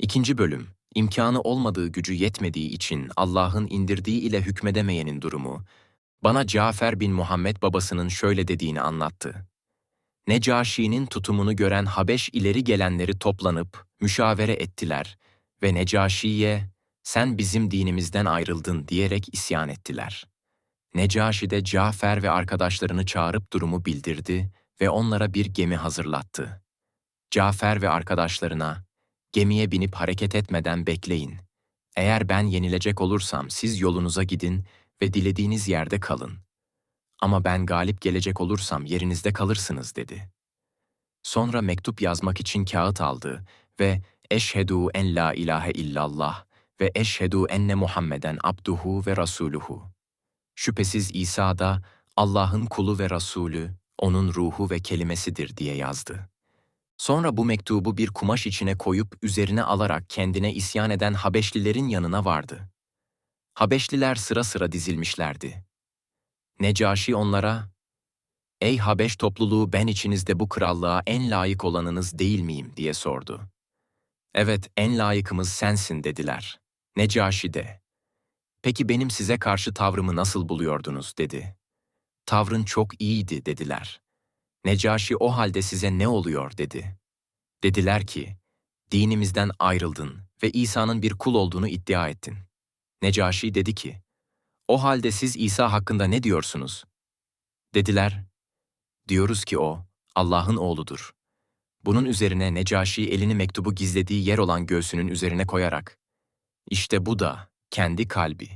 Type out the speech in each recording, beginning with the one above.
İkinci bölüm, imkanı olmadığı gücü yetmediği için Allah'ın indirdiği ile hükmedemeyenin durumu, bana Cafer bin Muhammed babasının şöyle dediğini anlattı. Necaşi'nin tutumunu gören Habeş ileri gelenleri toplanıp müşavere ettiler ve Necaşi'ye sen bizim dinimizden ayrıldın diyerek isyan ettiler. Necaşi de Cafer ve arkadaşlarını çağırıp durumu bildirdi ve onlara bir gemi hazırlattı. Cafer ve arkadaşlarına, gemiye binip hareket etmeden bekleyin. Eğer ben yenilecek olursam siz yolunuza gidin ve dilediğiniz yerde kalın. Ama ben galip gelecek olursam yerinizde kalırsınız dedi. Sonra mektup yazmak için kağıt aldı ve Eşhedü en la ilahe illallah ve Eşhedü enne Muhammeden abduhu ve rasuluhu. Şüphesiz İsa da Allah'ın kulu ve Rasulü, onun ruhu ve kelimesidir diye yazdı. Sonra bu mektubu bir kumaş içine koyup üzerine alarak kendine isyan eden Habeşlilerin yanına vardı. Habeşliler sıra sıra dizilmişlerdi. Necaşi onlara, ''Ey Habeş topluluğu ben içinizde bu krallığa en layık olanınız değil miyim?'' diye sordu. ''Evet, en layıkımız sensin.'' dediler. Necaşi de, ''Peki benim size karşı tavrımı nasıl buluyordunuz?'' dedi. ''Tavrın çok iyiydi.'' dediler. Necaşi o halde size ne oluyor dedi. Dediler ki, dinimizden ayrıldın ve İsa'nın bir kul olduğunu iddia ettin. Necaşi dedi ki, o halde siz İsa hakkında ne diyorsunuz? Dediler, diyoruz ki o, Allah'ın oğludur. Bunun üzerine Necaşi elini mektubu gizlediği yer olan göğsünün üzerine koyarak, işte bu da kendi kalbi.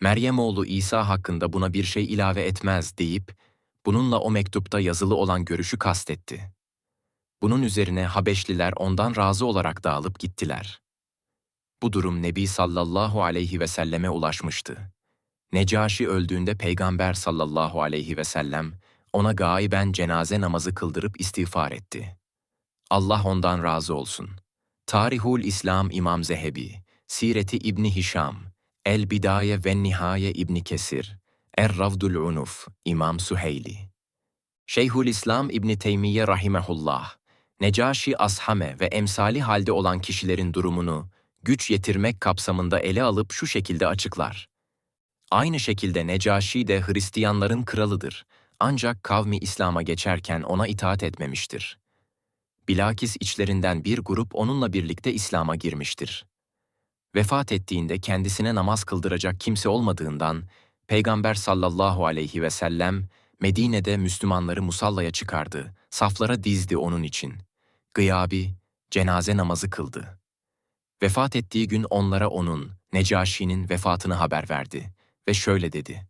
Meryem oğlu İsa hakkında buna bir şey ilave etmez deyip, bununla o mektupta yazılı olan görüşü kastetti. Bunun üzerine Habeşliler ondan razı olarak dağılıp gittiler. Bu durum Nebi sallallahu aleyhi ve selleme ulaşmıştı. Necaşi öldüğünde Peygamber sallallahu aleyhi ve sellem ona gaiben cenaze namazı kıldırıp istiğfar etti. Allah ondan razı olsun. Tarihul İslam İmam Zehebi, Sireti İbni Hişam, El Bidaye ve Nihaye İbni Kesir, Er-Ravdul Unuf, İmam Süheyli. Şeyhülislam İbni Teymiye Rahimehullah, Necaşi Ashame ve emsali halde olan kişilerin durumunu güç yetirmek kapsamında ele alıp şu şekilde açıklar. Aynı şekilde Necaşi de Hristiyanların kralıdır. Ancak kavmi İslam'a geçerken ona itaat etmemiştir. Bilakis içlerinden bir grup onunla birlikte İslam'a girmiştir. Vefat ettiğinde kendisine namaz kıldıracak kimse olmadığından Peygamber sallallahu aleyhi ve sellem Medine'de Müslümanları musallaya çıkardı, saflara dizdi onun için. Gıyabi, cenaze namazı kıldı. Vefat ettiği gün onlara onun, Necaşi'nin vefatını haber verdi ve şöyle dedi.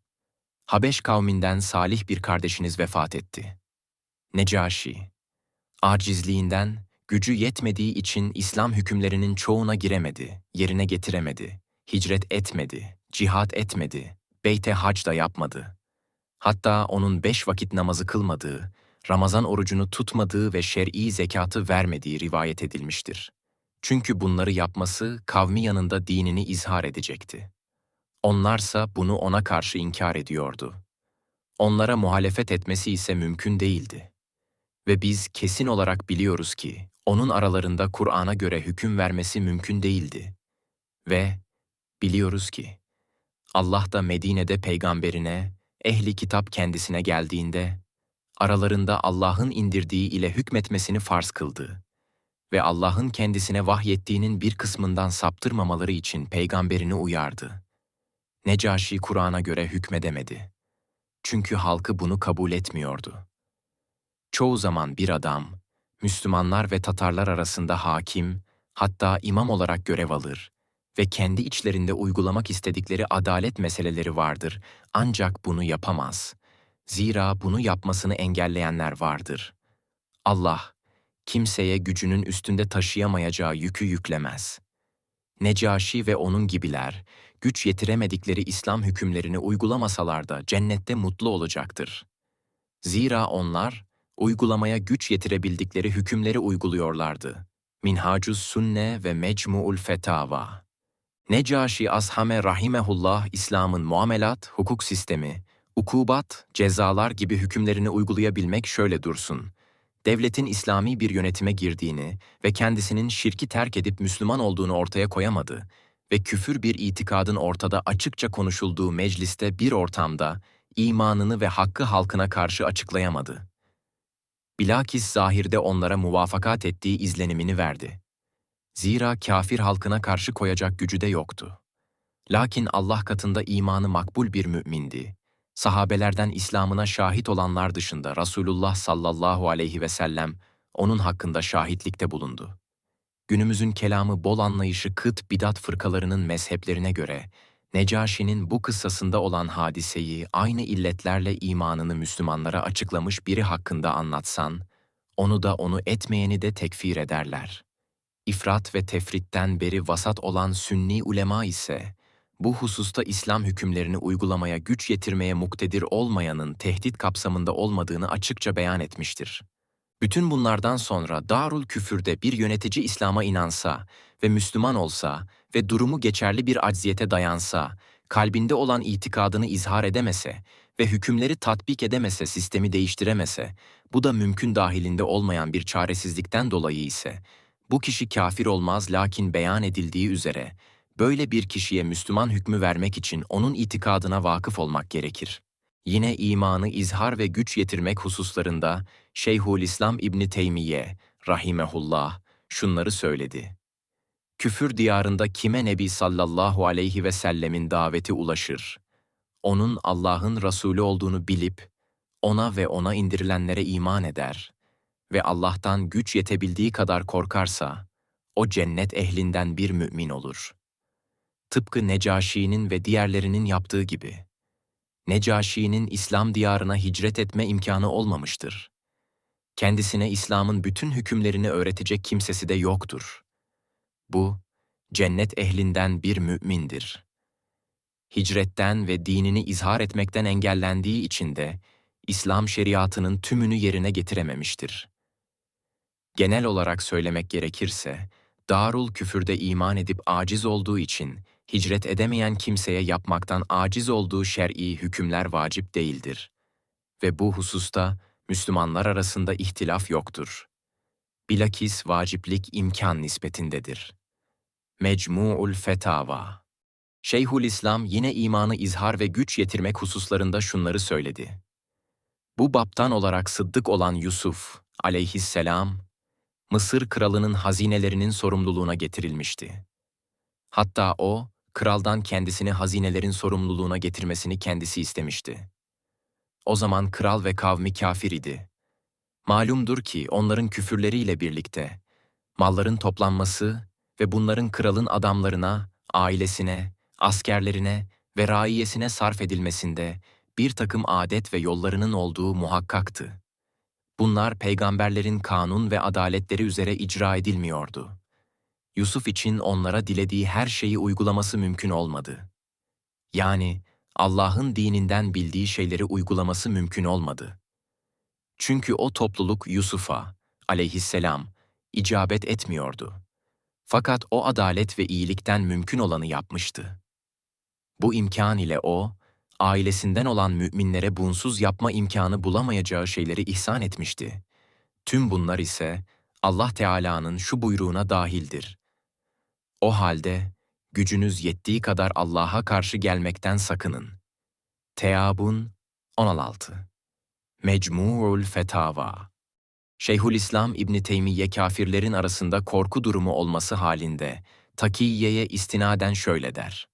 Habeş kavminden salih bir kardeşiniz vefat etti. Necaşi, acizliğinden, gücü yetmediği için İslam hükümlerinin çoğuna giremedi, yerine getiremedi, hicret etmedi, cihat etmedi, beyte hac da yapmadı. Hatta onun beş vakit namazı kılmadığı, Ramazan orucunu tutmadığı ve şer'i zekatı vermediği rivayet edilmiştir. Çünkü bunları yapması kavmi yanında dinini izhar edecekti. Onlarsa bunu ona karşı inkar ediyordu. Onlara muhalefet etmesi ise mümkün değildi. Ve biz kesin olarak biliyoruz ki onun aralarında Kur'an'a göre hüküm vermesi mümkün değildi. Ve biliyoruz ki Allah da Medine'de peygamberine, ehli kitap kendisine geldiğinde, aralarında Allah'ın indirdiği ile hükmetmesini farz kıldı ve Allah'ın kendisine vahyettiğinin bir kısmından saptırmamaları için peygamberini uyardı. Necaşi Kur'an'a göre hükmedemedi. Çünkü halkı bunu kabul etmiyordu. Çoğu zaman bir adam, Müslümanlar ve Tatarlar arasında hakim, hatta imam olarak görev alır ve kendi içlerinde uygulamak istedikleri adalet meseleleri vardır ancak bunu yapamaz. Zira bunu yapmasını engelleyenler vardır. Allah, kimseye gücünün üstünde taşıyamayacağı yükü yüklemez. Necaşi ve onun gibiler, güç yetiremedikleri İslam hükümlerini uygulamasalar da cennette mutlu olacaktır. Zira onlar, uygulamaya güç yetirebildikleri hükümleri uyguluyorlardı. Minhacus Sunne ve Mecmu'ul Fetava. Necaşi Ashame Rahimehullah İslam'ın muamelat, hukuk sistemi, ukubat, cezalar gibi hükümlerini uygulayabilmek şöyle dursun. devletin İslami bir yönetime girdiğini ve kendisinin şirki terk edip Müslüman olduğunu ortaya koyamadı ve küfür bir itikadın ortada açıkça konuşulduğu mecliste bir ortamda imanını ve hakkı halkına karşı açıklayamadı. Bilakis zahirde onlara muvafakat ettiği izlenimini verdi. Zira kafir halkına karşı koyacak gücü de yoktu. Lakin Allah katında imanı makbul bir mümindi. Sahabelerden İslam'ına şahit olanlar dışında Resulullah sallallahu aleyhi ve sellem onun hakkında şahitlikte bulundu. Günümüzün kelamı bol anlayışı kıt bidat fırkalarının mezheplerine göre Necaşi'nin bu kıssasında olan hadiseyi aynı illetlerle imanını Müslümanlara açıklamış biri hakkında anlatsan, onu da onu etmeyeni de tekfir ederler. İfrat ve tefritten beri vasat olan sünni ulema ise, bu hususta İslam hükümlerini uygulamaya güç yetirmeye muktedir olmayanın tehdit kapsamında olmadığını açıkça beyan etmiştir. Bütün bunlardan sonra Darul Küfür'de bir yönetici İslam'a inansa ve Müslüman olsa ve durumu geçerli bir acziyete dayansa, kalbinde olan itikadını izhar edemese ve hükümleri tatbik edemese sistemi değiştiremese, bu da mümkün dahilinde olmayan bir çaresizlikten dolayı ise, bu kişi kafir olmaz lakin beyan edildiği üzere, böyle bir kişiye Müslüman hükmü vermek için onun itikadına vakıf olmak gerekir. Yine imanı izhar ve güç yetirmek hususlarında Şeyhülislam İbni Teymiye, rahimehullah, şunları söyledi. Küfür diyarında kime Nebi sallallahu aleyhi ve sellemin daveti ulaşır? Onun Allah'ın Resulü olduğunu bilip, ona ve ona indirilenlere iman eder ve Allah'tan güç yetebildiği kadar korkarsa, o cennet ehlinden bir mümin olur. Tıpkı Necaşi'nin ve diğerlerinin yaptığı gibi. Necaşi'nin İslam diyarına hicret etme imkanı olmamıştır. Kendisine İslam'ın bütün hükümlerini öğretecek kimsesi de yoktur. Bu, cennet ehlinden bir mümindir. Hicretten ve dinini izhar etmekten engellendiği için de İslam şeriatının tümünü yerine getirememiştir. Genel olarak söylemek gerekirse, Darul Küfür'de iman edip aciz olduğu için hicret edemeyen kimseye yapmaktan aciz olduğu şer'i hükümler vacip değildir. Ve bu hususta Müslümanlar arasında ihtilaf yoktur. Bilakis vaciplik imkan nispetindedir. Mecmu'ul Fetava Şeyhülislam yine imanı izhar ve güç yetirmek hususlarında şunları söyledi. Bu baptan olarak sıddık olan Yusuf aleyhisselam, Mısır kralının hazinelerinin sorumluluğuna getirilmişti. Hatta o, kraldan kendisini hazinelerin sorumluluğuna getirmesini kendisi istemişti. O zaman kral ve kavmi kafir idi. Malumdur ki onların küfürleriyle birlikte, malların toplanması ve bunların kralın adamlarına, ailesine, askerlerine ve raiyesine sarf edilmesinde bir takım adet ve yollarının olduğu muhakkaktı. Bunlar peygamberlerin kanun ve adaletleri üzere icra edilmiyordu. Yusuf için onlara dilediği her şeyi uygulaması mümkün olmadı. Yani Allah'ın dininden bildiği şeyleri uygulaması mümkün olmadı. Çünkü o topluluk Yusuf'a, aleyhisselam, icabet etmiyordu. Fakat o adalet ve iyilikten mümkün olanı yapmıştı. Bu imkan ile o, ailesinden olan müminlere bunsuz yapma imkanı bulamayacağı şeyleri ihsan etmişti. Tüm bunlar ise Allah Teala'nın şu buyruğuna dahildir. O halde gücünüz yettiği kadar Allah'a karşı gelmekten sakının. Teabun 16 Mecmu'ul Fetava Şeyhülislam İbni Teymiye kafirlerin arasında korku durumu olması halinde Takiyye'ye istinaden şöyle der.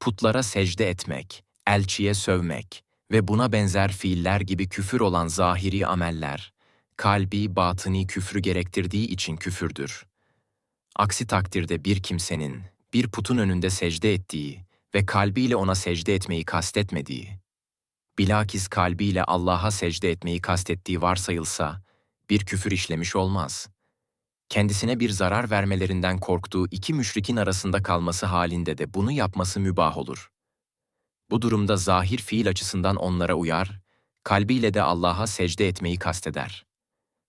Putlara secde etmek, elçiye sövmek ve buna benzer fiiller gibi küfür olan zahiri ameller, kalbi batıni küfrü gerektirdiği için küfürdür. Aksi takdirde bir kimsenin bir putun önünde secde ettiği ve kalbiyle ona secde etmeyi kastetmediği, bilakis kalbiyle Allah'a secde etmeyi kastettiği varsayılsa, bir küfür işlemiş olmaz. Kendisine bir zarar vermelerinden korktuğu iki müşrikin arasında kalması halinde de bunu yapması mübah olur. Bu durumda zahir fiil açısından onlara uyar, kalbiyle de Allah'a secde etmeyi kasteder.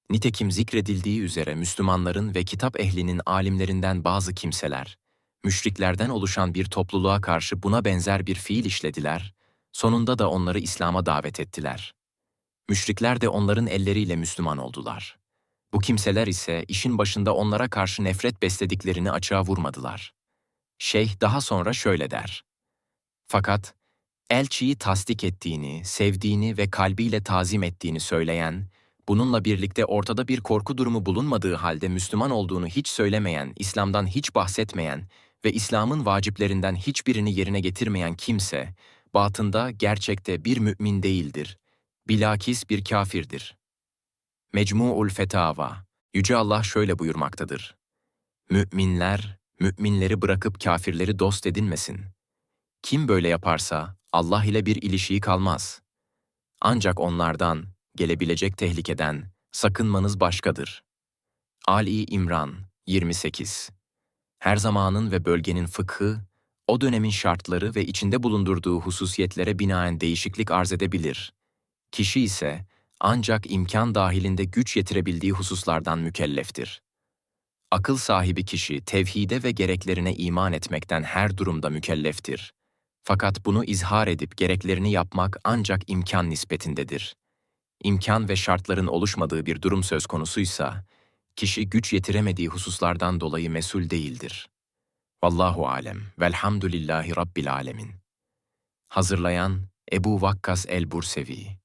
Nitekim zikredildiği üzere Müslümanların ve kitap ehlinin alimlerinden bazı kimseler, müşriklerden oluşan bir topluluğa karşı buna benzer bir fiil işlediler, sonunda da onları İslam'a davet ettiler. Müşrikler de onların elleriyle Müslüman oldular. Bu kimseler ise işin başında onlara karşı nefret beslediklerini açığa vurmadılar. Şeyh daha sonra şöyle der. Fakat elçiyi tasdik ettiğini, sevdiğini ve kalbiyle tazim ettiğini söyleyen, bununla birlikte ortada bir korku durumu bulunmadığı halde Müslüman olduğunu hiç söylemeyen, İslam'dan hiç bahsetmeyen ve İslam'ın vaciplerinden hiçbirini yerine getirmeyen kimse, batında gerçekte bir mümin değildir. Bilakis bir kafirdir. Mecmu'ul Fetava Yüce Allah şöyle buyurmaktadır. Müminler, müminleri bırakıp kafirleri dost edinmesin. Kim böyle yaparsa Allah ile bir ilişiği kalmaz. Ancak onlardan, gelebilecek tehlikeden sakınmanız başkadır. Ali İmran 28 Her zamanın ve bölgenin fıkhı, o dönemin şartları ve içinde bulundurduğu hususiyetlere binaen değişiklik arz edebilir. Kişi ise ancak imkan dahilinde güç yetirebildiği hususlardan mükelleftir. Akıl sahibi kişi tevhide ve gereklerine iman etmekten her durumda mükelleftir. Fakat bunu izhar edip gereklerini yapmak ancak imkan nispetindedir. İmkan ve şartların oluşmadığı bir durum söz konusuysa, kişi güç yetiremediği hususlardan dolayı mesul değildir. Vallahu alem. Velhamdülillahi Rabbil alemin. Hazırlayan Ebu Vakkas el-Bursevi